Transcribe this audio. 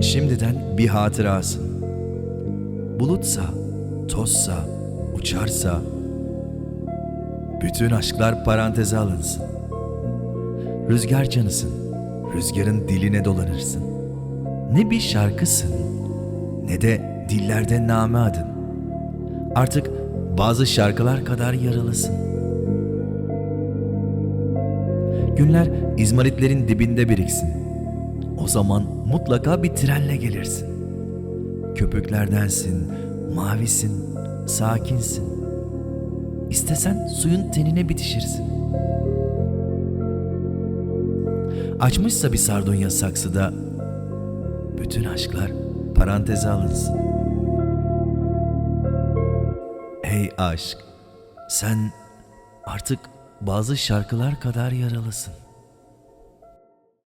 şimdiden bir hatırasın. Bulutsa, tozsa, uçarsa, bütün aşklar paranteze alınsın. Rüzgar canısın, rüzgarın diline dolanırsın. Ne bir şarkısın, ne de dillerde name adın. Artık bazı şarkılar kadar yaralısın. Günler izmaritlerin dibinde biriksin. O zaman mutlaka bir trenle gelirsin. Köpüklerdensin, mavisin, sakinsin. İstesen suyun tenine bitişirsin. Açmışsa bir sardunya saksıda bütün aşklar paranteze alınsın. Ey aşk, sen artık bazı şarkılar kadar yaralısın.